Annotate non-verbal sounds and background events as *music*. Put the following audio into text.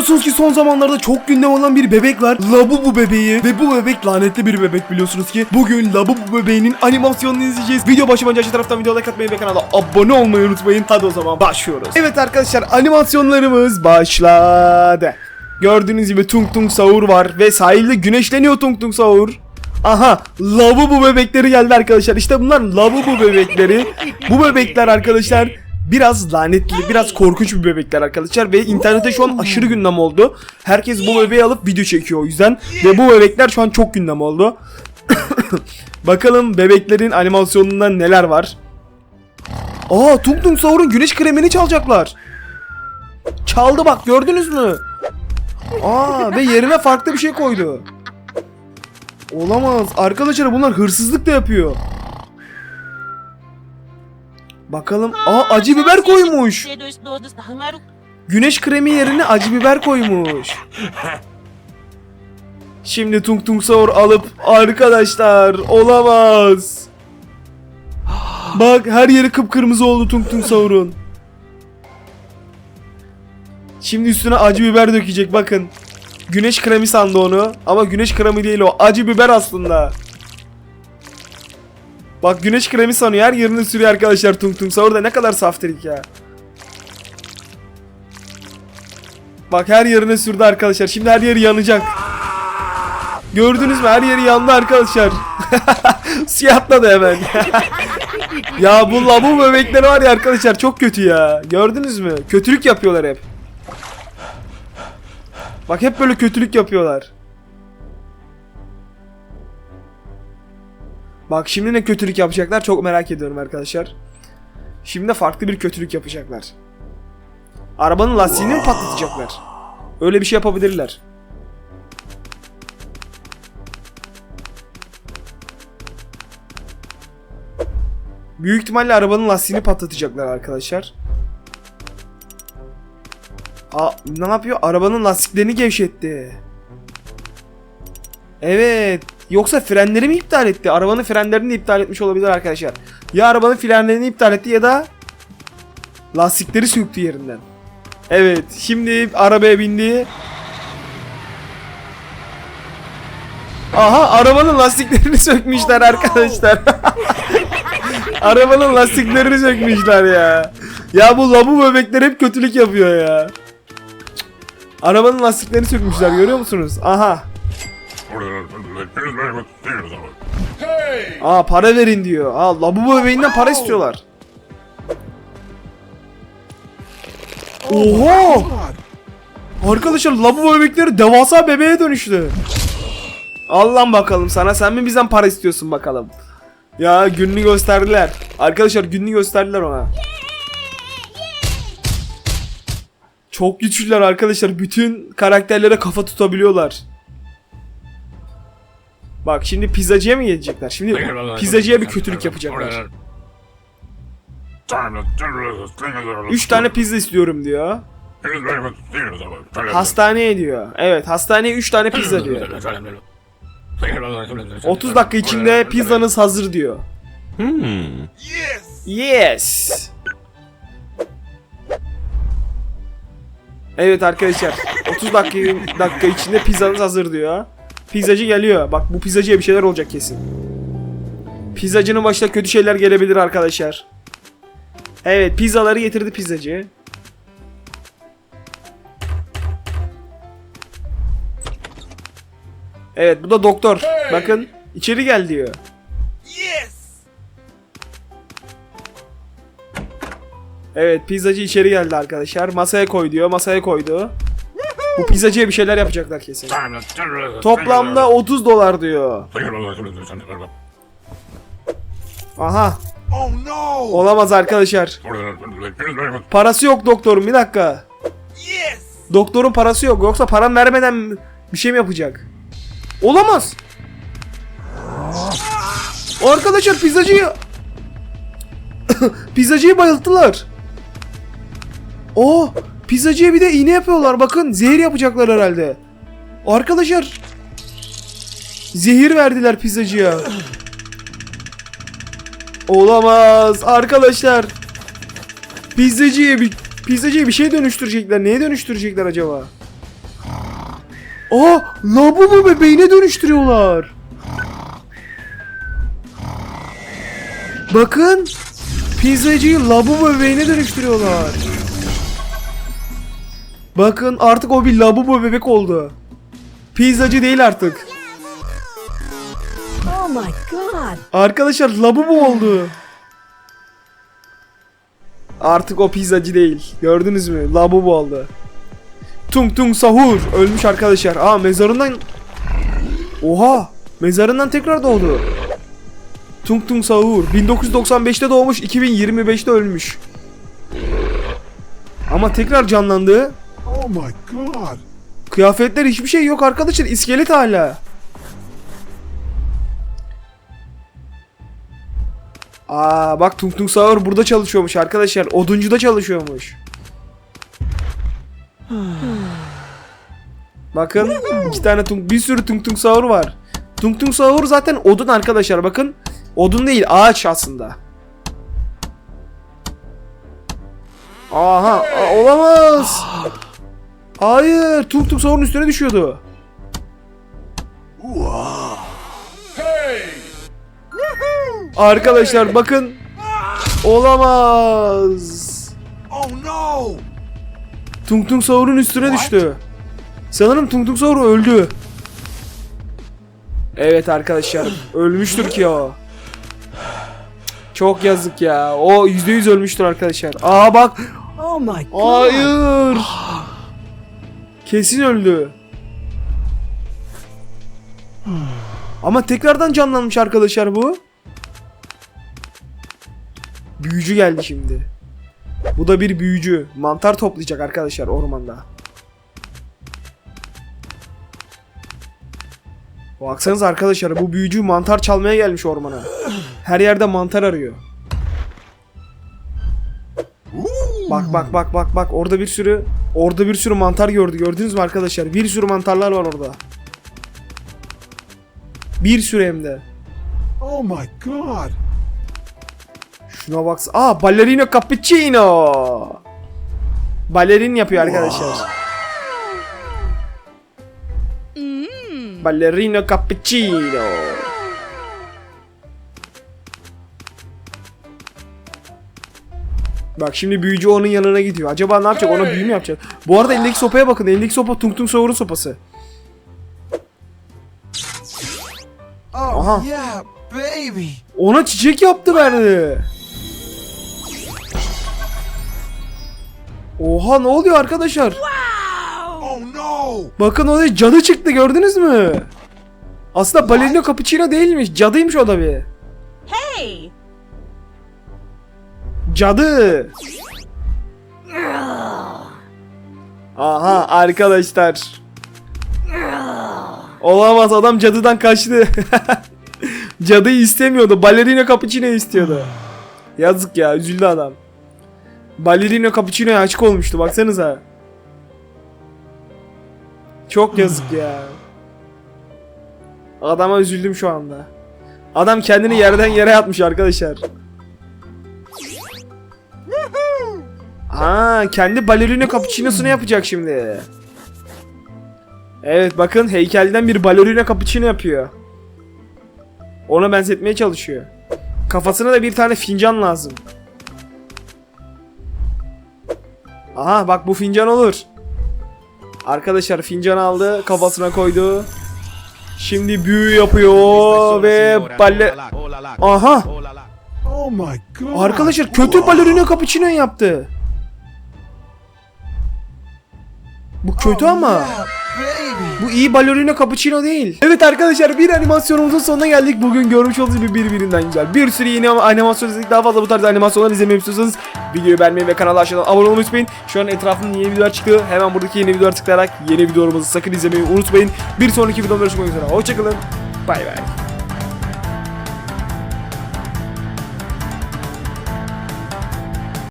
Biliyorsunuz ki son zamanlarda çok gündem olan bir bebek var. Labubu bebeği. Ve bu bebek lanetli bir bebek biliyorsunuz ki. Bugün Labubu bebeğinin animasyonunu izleyeceğiz. Video önce aşağı taraftan video like atmayı ve kanala abone olmayı unutmayın. Hadi o zaman başlıyoruz. Evet arkadaşlar animasyonlarımız başladı. Gördüğünüz gibi Tung Tung Sahur var ve sahilde güneşleniyor Tung Tung Sahur. Aha Labubu bebekleri geldi arkadaşlar. İşte bunlar Labubu bebekleri. Bu bebekler arkadaşlar biraz lanetli, biraz korkunç bir bebekler arkadaşlar ve internette şu an aşırı gündem oldu. Herkes bu bebeği alıp video çekiyor o yüzden ve bu bebekler şu an çok gündem oldu. *coughs* Bakalım bebeklerin animasyonunda neler var. Aa Tung Tung Sahur'un güneş kremini çalacaklar. Çaldı bak gördünüz mü? Aa ve yerine farklı bir şey koydu. Olamaz. Arkadaşlar bunlar hırsızlık da yapıyor. Bakalım. Aa acı biber koymuş. Güneş kremi yerine acı biber koymuş. Şimdi Tung Tung Sahur alıp arkadaşlar olamaz. Bak her yeri kıpkırmızı oldu Tung Tung Sahur'un. Şimdi üstüne acı biber dökecek bakın. Güneş kremi sandı onu ama güneş kremi değil o acı biber aslında. Bak güneş kremi sanıyor her yerine sürüyor arkadaşlar Tung Tung Sahur da ne kadar saftirik ya. Bak her yerine sürdü arkadaşlar şimdi her yeri yanacak. Gördünüz mü her yeri yandı arkadaşlar. *laughs* Siyahla hemen. *laughs* ya bu labu bebekleri var ya arkadaşlar çok kötü ya. Gördünüz mü? Kötülük yapıyorlar hep. Bak hep böyle kötülük yapıyorlar. Bak şimdi ne kötülük yapacaklar çok merak ediyorum arkadaşlar. Şimdi farklı bir kötülük yapacaklar. Arabanın lastiğini mi patlatacaklar? Öyle bir şey yapabilirler. Büyük ihtimalle arabanın lastiğini patlatacaklar arkadaşlar. Aa, ne yapıyor? Arabanın lastiklerini gevşetti. Evet. Yoksa frenleri mi iptal etti? Arabanın frenlerini de iptal etmiş olabilir arkadaşlar. Ya arabanın frenlerini iptal etti ya da lastikleri söktü yerinden. Evet. Şimdi arabaya bindi. Aha arabanın lastiklerini *laughs* sökmüşler arkadaşlar. *laughs* arabanın lastiklerini sökmüşler ya. Ya bu labu bebekler hep kötülük yapıyor ya. Arabanın lastiklerini sökmüşler görüyor musunuz? Aha. Aa para verin diyor. Aa labu bebeğinden para istiyorlar. Oha! Arkadaşlar labu bebekleri devasa bebeğe dönüştü. Al lan bakalım sana sen mi bizden para istiyorsun bakalım. Ya gününü gösterdiler. Arkadaşlar gününü gösterdiler ona. Çok güçlüler arkadaşlar. Bütün karakterlere kafa tutabiliyorlar. Bak şimdi pizzacıya mı gelecekler? Şimdi pizzacıya bir kötülük yapacaklar. 3 tane pizza istiyorum diyor. Hastaneye diyor. Evet hastaneye 3 tane pizza diyor. 30 dakika içinde pizzanız hazır diyor. Yes. Evet arkadaşlar 30 dakika, dakika içinde pizzanız hazır diyor. Pizzacı geliyor. Bak bu pizzacıya bir şeyler olacak kesin. Pizzacının başına kötü şeyler gelebilir arkadaşlar. Evet pizzaları getirdi pizzacı. Evet bu da doktor. Bakın içeri gel diyor. Evet pizzacı içeri geldi arkadaşlar. Masaya koy diyor. Masaya koydu. Bu pizzacıya bir şeyler yapacaklar kesin. Toplamda 30 dolar diyor. Aha. Olamaz arkadaşlar. Parası yok doktorun bir dakika. Doktorun parası yok. Yoksa param vermeden bir şey mi yapacak? Olamaz. Arkadaşlar pizzacıyı *coughs* pizzacıyı bayılttılar. Oh, pizzacıya bir de iğne yapıyorlar. Bakın zehir yapacaklar herhalde. Arkadaşlar zehir verdiler pizzacıya. Olamaz arkadaşlar. Pizzacıya bir pizzacıya bir şey dönüştürecekler. Neye dönüştürecekler acaba? Aa Labubu bebeğine dönüştürüyorlar. Bakın. Pizzacıyı Labubu bebeğine dönüştürüyorlar. Bakın artık o bir Labubu bebek oldu. Pizzacı değil artık. Oh my god. Arkadaşlar Labubu oldu. Artık o pizzacı değil. Gördünüz mü? Labubu oldu. Tung Tung Sahur ölmüş arkadaşlar. Aa mezarından Oha! Mezarından tekrar doğdu. Tung Tung Sahur 1995'te doğmuş, 2025'te ölmüş. Ama tekrar canlandı. Oh my god. Kıyafetler hiçbir şey yok arkadaşlar. İskelet hala. Aa bak Tung Tung Sahur burada çalışıyormuş arkadaşlar. Oduncuda çalışıyormuş. *sighs* Bakın iki tane tung, bir sürü Tung Tung Sahur var. Tung Tung Sahur zaten odun arkadaşlar bakın. Odun değil ağaç aslında. Aha olamaz. *gasps* *gasps* *gasps* Hayır Tung Tung Sahur'un üstüne düşüyordu. Arkadaşlar bakın. Olamaz. Oh no. Tung Tung Sahur'un üstüne düştü. Sanırım Tung Tung Sahur öldü. Evet arkadaşlar ölmüştür ki o. Çok yazık ya. O %100 ölmüştür arkadaşlar. Aa bak. Oh my god. Hayır. Kesin öldü. Ama tekrardan canlanmış arkadaşlar bu. Büyücü geldi şimdi. Bu da bir büyücü. Mantar toplayacak arkadaşlar ormanda. Baksanıza arkadaşlar bu büyücü mantar çalmaya gelmiş ormana. Her yerde mantar arıyor. Bak bak bak bak bak orada bir sürü orada bir sürü mantar gördü. Gördünüz mü arkadaşlar? Bir sürü mantarlar var orada. Bir sürü hem de. Oh my god. Şuna bak. Aa ballerino cappuccino. Balerin yapıyor arkadaşlar. Ballerino cappuccino. Bak şimdi büyücü onun yanına gidiyor. Acaba ne yapacak? Ona büyü mü yapacak? Bu arada elindeki sopaya bakın. Elindeki sopa Tung Tung Sahur'un sopası. Oh Aha. yeah, baby. Ona çiçek yaptı verdi. Oha ne oluyor arkadaşlar? Oh no. Bakın oraya cadı çıktı gördünüz mü? Aslında balerino cappuccino değilmiş. Cadıymış o da bir. Hey! Cadı. Aha arkadaşlar. Olamaz adam cadıdan kaçtı. *laughs* Cadıyı istemiyordu. Balerino cappuccino istiyordu. Yazık ya üzüldü adam. Balerino cappuccino'ya açık olmuştu baksanıza. Çok yazık ya. Adama üzüldüm şu anda. Adam kendini yerden yere atmış arkadaşlar. Aa, kendi balerina cappuccino'sunu yapacak şimdi. Evet bakın heykelden bir balerina cappuccino yapıyor. Ona benzetmeye çalışıyor. Kafasına da bir tane fincan lazım. Aha bak bu fincan olur. Arkadaşlar fincan aldı kafasına koydu. Şimdi büyü yapıyor ve balle... Aha Oh my god. Arkadaşlar kötü balerina cappuccino yaptı. Bu kötü ama. Yeah, baby. Bu iyi balerina cappuccino değil. Evet arkadaşlar bir animasyonumuzun sonuna geldik. Bugün görmüş olduğunuz gibi birbirinden güzel. Bir sürü yeni animasyon izledik. Daha fazla bu tarz animasyonlar izlemeyi istiyorsanız videoyu beğenmeyi ve kanala aşağıdan abone olmayı unutmayın. Şu an etrafında yeni videolar çıktı. Hemen buradaki yeni videoları tıklayarak yeni videolarımızı sakın izlemeyi unutmayın. Bir sonraki videoda görüşmek üzere. Hoşçakalın. Bay bay.